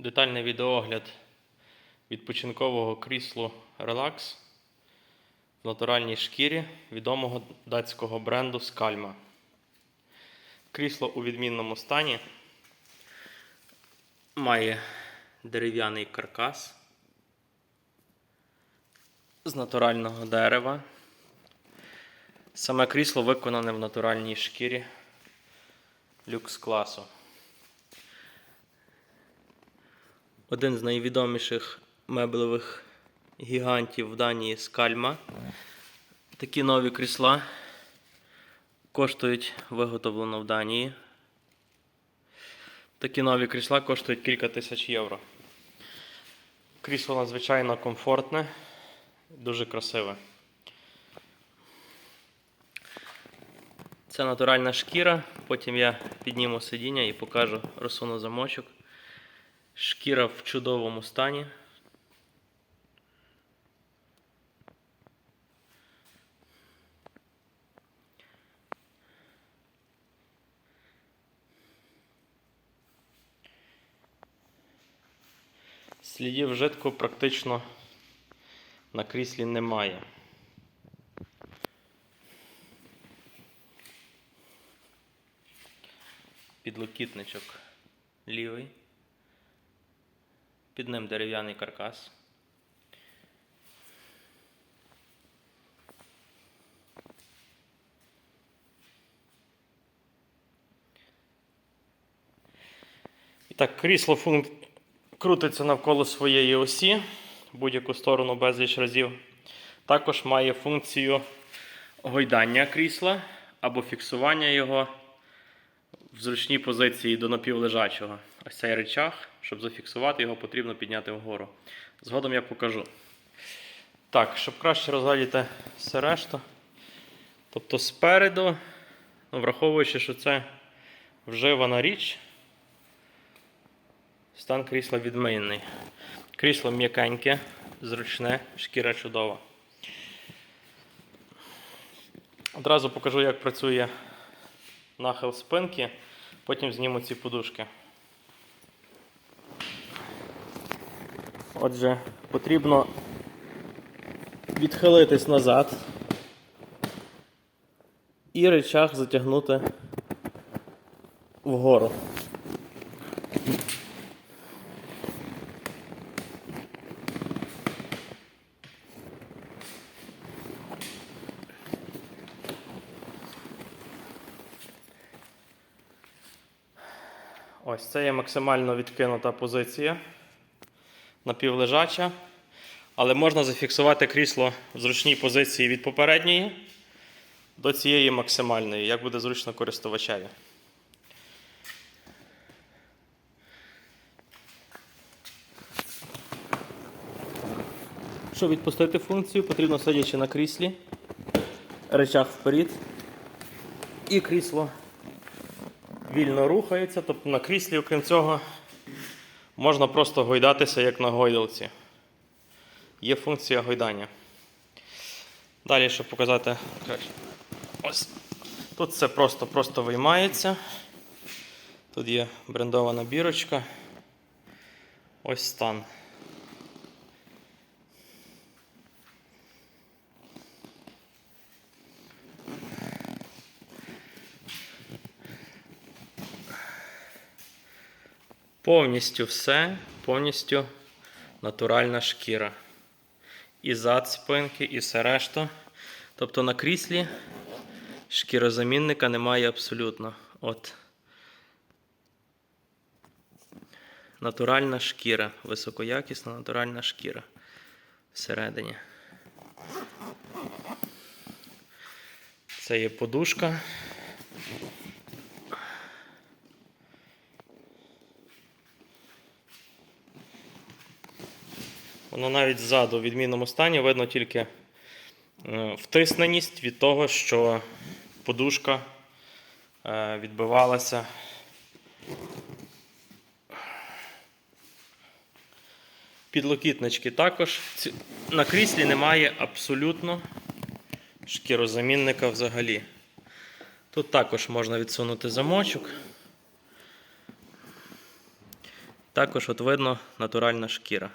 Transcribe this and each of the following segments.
Детальний відеоогляд відпочинкового кріслу Relax в натуральній шкірі відомого датського бренду Scalma. Крісло у відмінному стані має дерев'яний каркас з натурального дерева. Саме крісло виконане в натуральній шкірі люкс класу. Один з найвідоміших меблевих гігантів в Данії Скальма. Такі нові крісла коштують виготовлено в Данії. Такі нові крісла коштують кілька тисяч євро. Крісло надзвичайно комфортне, дуже красиве. Це натуральна шкіра. Потім я підніму сидіння і покажу розсуну замочок. Шкіра в чудовому стані. Слідів вжитку практично на кріслі немає. Підлокітничок лівий. Під ним дерев'яний каркас. І так, крісло функ... крутиться навколо своєї осі будь-яку сторону безліч разів. Також має функцію гойдання крісла або фіксування його в зручній позиції до напівлежачого. Ось цей речах, щоб зафіксувати його, потрібно підняти вгору. Згодом я покажу. Так, щоб краще розглядіти все решту. Тобто спереду, ну, враховуючи, що це вживана річ, стан крісла відмінний. Крісло м'якеньке, зручне, шкіра чудова. Одразу покажу, як працює нахил спинки, потім зніму ці подушки. Отже, потрібно відхилитись назад і речах затягнути вгору. Ось це є максимально відкинута позиція напівлежача. Але можна зафіксувати крісло в зручній позиції від попередньої до цієї максимальної, як буде зручно користувачеві. Щоб відпустити функцію, потрібно сидячи на кріслі, речах вперед, і крісло вільно рухається, тобто на кріслі, окрім цього, можна просто гойдатися, як на гойдалці. Є функція гойдання. Далі, щоб показати, ось тут все просто-просто виймається. Тут є брендована бірочка. Ось стан. Повністю все, повністю натуральна шкіра. І зад спинки, і все решта. Тобто на кріслі шкірозамінника немає абсолютно. От. Натуральна шкіра, високоякісна натуральна шкіра всередині. Це є подушка. Воно навіть ззаду в відмінному стані видно тільки е, втисненість від того, що подушка е, відбивалася. Підлокітнички також. На кріслі немає абсолютно шкірозамінника взагалі. Тут також можна відсунути замочок. Також от видно натуральна шкіра.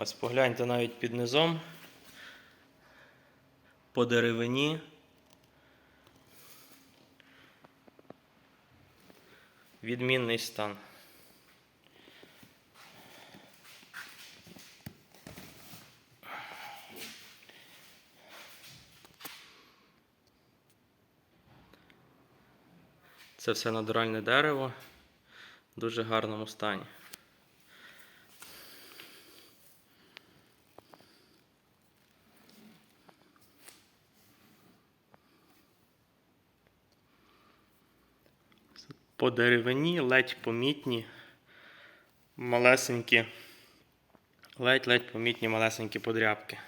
Ось погляньте навіть під низом. По деревині. Відмінний стан. Це все натуральне дерево в дуже гарному стані. По деревині ледь помітні, малесенькі, ледь-ледь помітні малесенькі подрябки.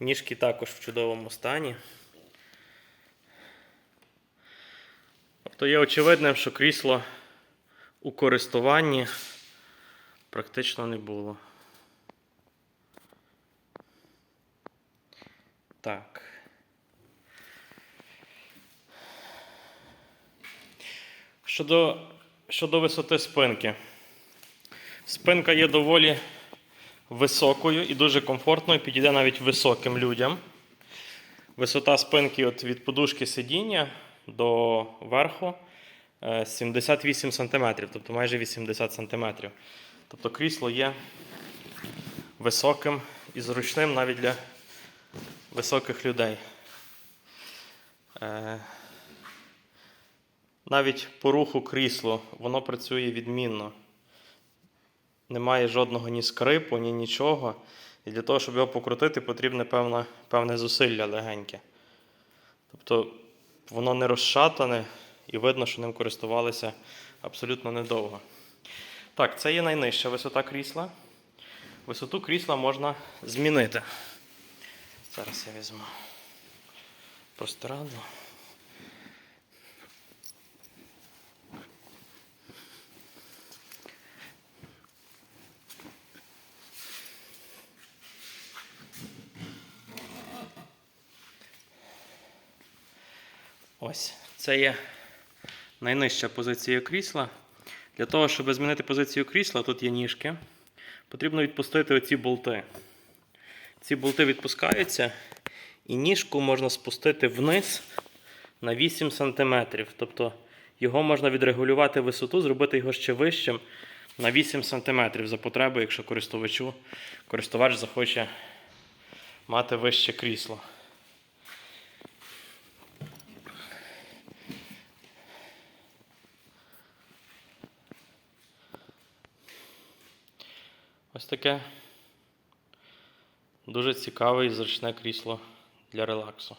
Ніжки також в чудовому стані. Тобто є очевидним, що крісло у користуванні практично не було. Так. Щодо, щодо висоти спинки. Спинка є доволі високою і дуже комфортною, підійде навіть високим людям. Висота спинки от від подушки сидіння до верху е, 78 см, тобто майже 80 см. Тобто крісло є високим і зручним навіть для високих людей. Навіть по руху крісло воно працює відмінно. Немає жодного ні скрипу, ні нічого. І для того, щоб його покрутити, потрібне певне, певне зусилля легеньке. Тобто воно не розшатане і видно, що ним користувалися абсолютно недовго. Так, це є найнижча висота крісла. Висоту крісла можна змінити. Зараз я візьму простирадло. Ось, це є найнижча позиція крісла. Для того, щоб змінити позицію крісла, тут є ніжки, потрібно відпустити оці болти. Ці болти відпускаються, і ніжку можна спустити вниз на 8 см. Тобто його можна відрегулювати висоту, зробити його ще вищим на 8 см за потреби, якщо користувачу, користувач захоче мати вище крісло. Ось таке дуже цікаве і зручне крісло для релаксу.